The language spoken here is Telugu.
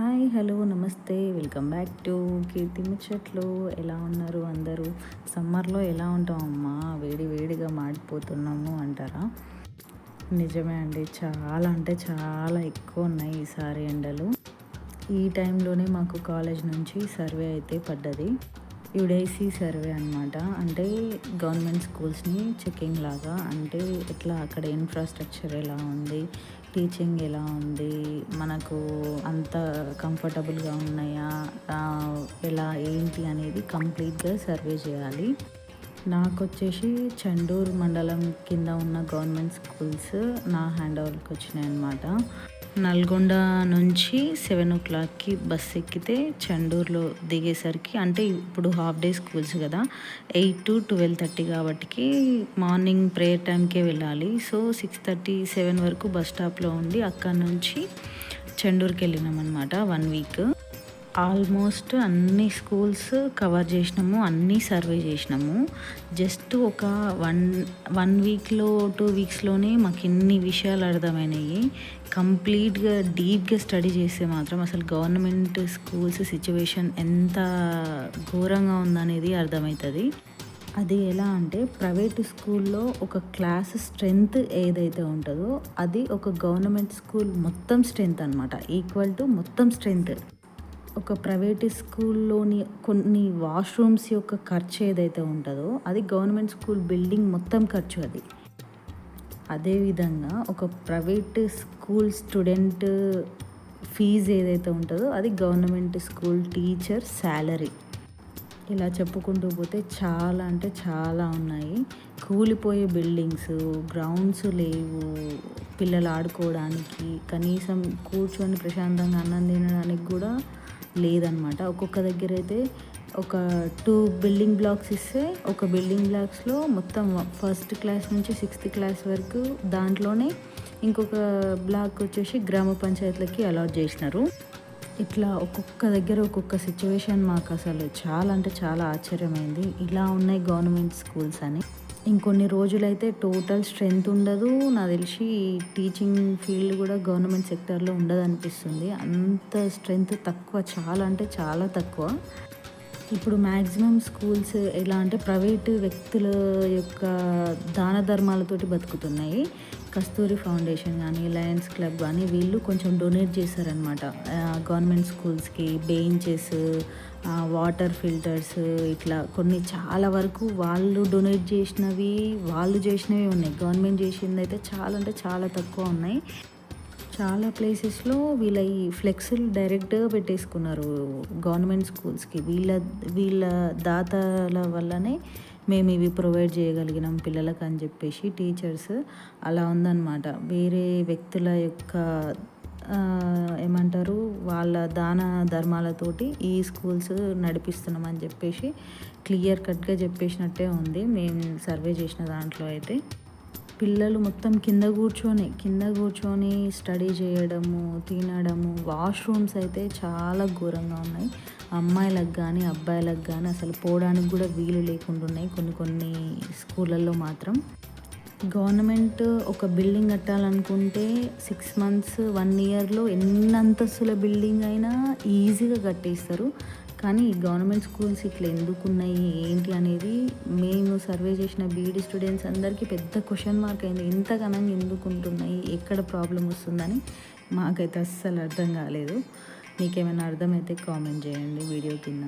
హాయ్ హలో నమస్తే. వెల్కమ్ బ్యాక్ టు కీర్తి ముచ్చట్లు. ఎలా ఉన్నారు అందరూ? సమ్మర్లో ఎలా ఉంటామమ్మా వేడి వేడిగా మాడిపోతున్నాము అంటారా? నిజమే అండి. చాలా అంటే చాలా ఎక్కువ ఉన్నాయి ఈసారి ఎండలు. ఈ టైంలోనే మాకు కాలేజ్ నుంచి సర్వే అయితే పడ్డది. యుడైసీ సర్వే అనమాట అంటే గవర్నమెంట్ స్కూల్స్ని చెకింగ్ లాగా అంటే ఎట్లా అక్కడ ఇన్ఫ్రాస్ట్రక్చర్ ఎలా ఉంది? టీచింగ్ ఎలా ఉంది? మనకు అంత కంఫర్టబుల్గా ఉన్నాయా? ఎలా ఏంటి అనేది కంప్లీట్గా సర్వే చేయాలి. నాకు వచ్చేసి చండూరు మండలం కింద ఉన్న గవర్నమెంట్ స్కూల్స్ నా హ్యాండ్ ఓవర్కి వచ్చినాయి అనమాట నల్గొండ నుంచి సెవెన్ ఓ క్లాక్కి బస్ ఎక్కితే చండూరులో దిగేసరికి అంటే ఇప్పుడు హాఫ్ డే స్కూల్స్ కదా ఎయిట్ టు ట్వెల్వ్ థర్టీ కాబట్టికి మార్నింగ్ ప్రేయర్ టైంకే వెళ్ళాలి. సో సిక్స్ థర్టీ సెవెన్ వరకు బస్ స్టాప్లో ఉండి అక్కడ నుంచి చండూరుకి వెళ్ళినాం అనమాట వన్ వీక్. ఆల్మోస్ట్ అన్ని స్కూల్స్ కవర్ చేసినాము అన్నీ సర్వే చేసినాము. జస్ట్ ఒక వన్ వన్ వీక్లో టూ వీక్స్లోనే మాకు ఇన్ని విషయాలు అర్థమైనాయి. కంప్లీట్గా డీప్గా స్టడీ చేస్తే మాత్రం అసలు గవర్నమెంట్ స్కూల్స్ సిచ్యువేషన్ ఎంత ఘోరంగా ఉందనేది అర్థమవుతుంది. అది ఎలా అంటే ప్రైవేట్ స్కూల్లో ఒక క్లాస్ స్ట్రెంగ్త్ ఏదైతే ఉంటుందో అది ఒక గవర్నమెంట్ స్కూల్ మొత్తం స్ట్రెంగ్త్ అనమాట ఈక్వల్ టు మొత్తం స్ట్రెంగ్త్. ఒక ప్రైవేట్ స్కూల్లోని కొన్ని వాష్రూమ్స్ యొక్క ఖర్చు ఏదైతే ఉంటుందో అది గవర్నమెంట్ స్కూల్ బిల్డింగ్ మొత్తం ఖర్చు అది. అదేవిధంగా ఒక ప్రైవేట్ స్కూల్ స్టూడెంట్ ఫీజు ఏదైతే ఉంటుందో అది గవర్నమెంట్ స్కూల్ టీచర్ శాలరీ ఇలా చెప్పుకుంటూ పోతే చాలా అంటే చాలా ఉన్నాయి. కూలిపోయే బిల్డింగ్స్ గ్రౌండ్స్ లేవు. పిల్లలు ఆడుకోవడానికి కనీసం కూర్చొని ప్రశాంతంగా అన్నం తినడానికి కూడా లేదనమాట. ఒక్కొక్క దగ్గర అయితే ఒక టూ బిల్డింగ్ బ్లాక్స్ ఇస్తే ఒక బిల్డింగ్ బ్లాక్స్లో మొత్తం ఫస్ట్ క్లాస్ నుంచి సిక్స్త్ క్లాస్ వరకు దాంట్లోనే ఇంకొక బ్లాక్ వచ్చేసి గ్రామ పంచాయతీలకి అలాట్ చేసినారు. ఇట్లా ఒక్కొక్క దగ్గర ఒక్కొక్క సిచ్యువేషన్ మాకు అసలు చాలా అంటే చాలా ఆశ్చర్యమైంది. ఇలా ఉన్నాయి గవర్నమెంట్ స్కూల్స్ అని. ఇంకొన్ని రోజులైతే టోటల్ స్ట్రెంగ్త్ ఉండదు. నాకు తెలిసి టీచింగ్ ఫీల్డ్ కూడా గవర్నమెంట్ సెక్టర్లో ఉండదు అనిపిస్తుంది అంత స్ట్రెంగ్త్ తక్కువ చాలా అంటే చాలా తక్కువ. ఇప్పుడు మ్యాక్సిమం స్కూల్స్ ఎలా అంటే ప్రైవేటు వ్యక్తుల యొక్క దాన ధర్మాలతోటి బతుకుతున్నాయి. కస్తూరి ఫౌండేషన్ కానీ లయన్స్ క్లబ్ కానీ వీళ్ళు కొంచెం డొనేట్ చేశారనమాట గవర్నమెంట్ స్కూల్స్కి బెంచెస్ వాటర్ ఫిల్టర్స్ ఇట్లా కొన్ని చాలా వరకు వాళ్ళు డొనేట్ చేసినవి వాళ్ళు చేసినవి ఉన్నాయి. గవర్నమెంట్ చేసింది అయితే చాలా అంటే చాలా తక్కువ ఉన్నాయి. చాలా ప్లేసెస్లో వీళ్ళ ఈ ఫ్లెక్సులు డైరెక్ట్గా పెట్టేసుకున్నారు గవర్నమెంట్ స్కూల్స్కి. వీళ్ళ వీళ్ళ దాతల వల్లనే మేము ఇవి ప్రొవైడ్ చేయగలిగినాం పిల్లలకు అని చెప్పేసి టీచర్స్ అలా ఉందన్నమాట. వేరే వ్యక్తుల యొక్క ఏమంటారు వాళ్ళ దాన ధర్మాలతోటి ఈ స్కూల్స్ నడిపిస్తున్నామని చెప్పేసి క్లియర్ కట్గా చెప్పేసినట్టే ఉంది. మేము సర్వే చేసిన దాంట్లో అయితే పిల్లలు మొత్తం కింద కూర్చొని కింద కూర్చొని స్టడీ చేయడము తినడము వాష్రూమ్స్ అయితే చాలా ఘోరంగా ఉన్నాయి. అమ్మాయిలకు కానీ అబ్బాయిలకు కానీ అసలు పోవడానికి కూడా వీలు లేకుండా ఉన్నాయి కొన్ని కొన్ని స్కూళ్ళల్లో మాత్రం. గవర్నమెంట్ ఒక బిల్డింగ్ కట్టాలనుకుంటే సిక్స్ మంత్స్ వన్ ఇయర్లో ఎన్ని అంతస్తుల బిల్డింగ్ అయినా ఈజీగా కట్టేస్తారు. కానీ గవర్నమెంట్ స్కూల్స్ ఇట్లా ఎందుకున్నాయి ఏంటి అనేది మేము సర్వే చేసిన బీఈడి స్టూడెంట్స్ అందరికీ పెద్ద క్వశ్చన్ మార్క్ అయింది. ఇంతగానం ఎందుకు ఉంటున్నాయి ఎక్కడ ప్రాబ్లం వస్తుందని మాకైతే అస్సలు అర్థం కాలేదు. మీకేమైనా అర్థమైతే కామెంట్ చేయండి వీడియో కింద